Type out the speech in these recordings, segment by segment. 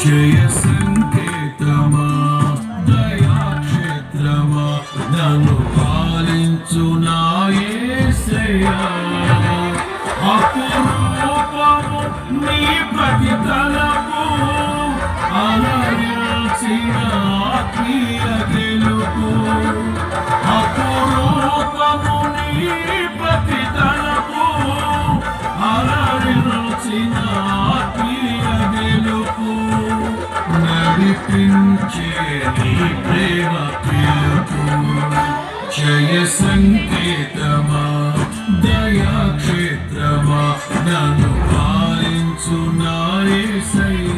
జయ సంకేతమా నడిపించే నీ ప్రేమ పిలుపు జయ సంకేతమా దయాక్షేత్రమా నన్ను పాలించు నాయసయ్యా.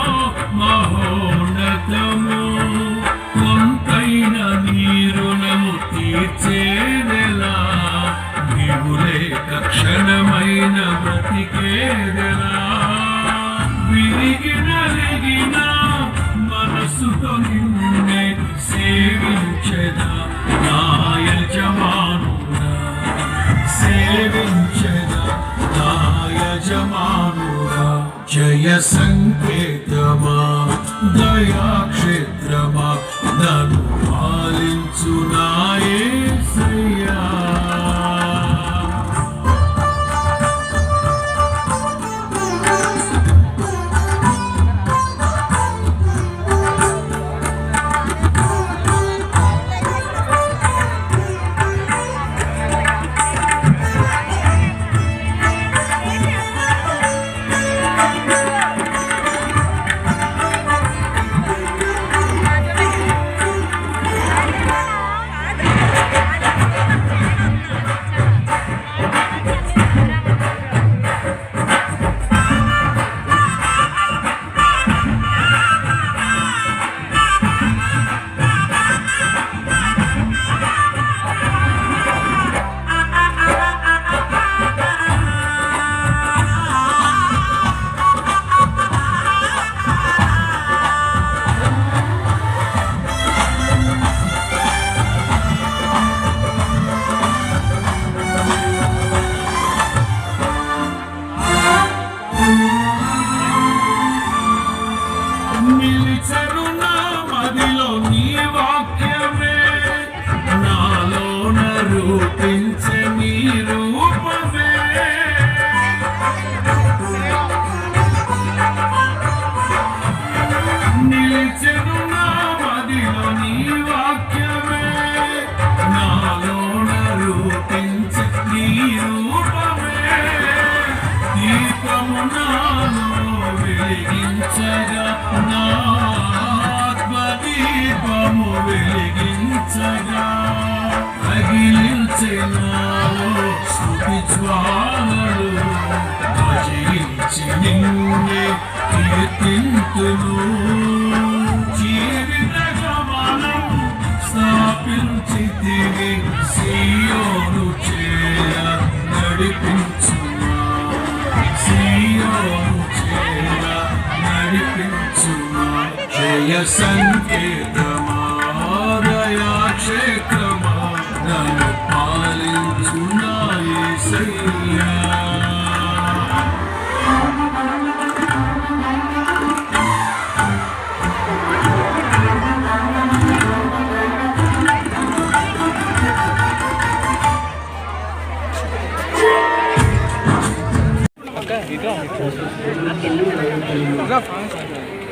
బ్రతికేదెలా విరిగిన రిగిన మనసుతో నిన్నే సేవించెదా? నా యజమానుడా సేవించెదా? నా యజమానుడా జయ సంకేతమా? దయాక్షేత్రమా నన్ను పాలించు నాలోన నీ రూపమే. నిలిచెను నా మదిలో నీ వాక్యం. రగిలించినావు స్థుతి జ్వాలలు భజించి నిన్నే కీర్తింతును. జీవిత గమనం స్థాపించితివి సియోను చేయ నడిపించుమా చేయ జయ Gracias.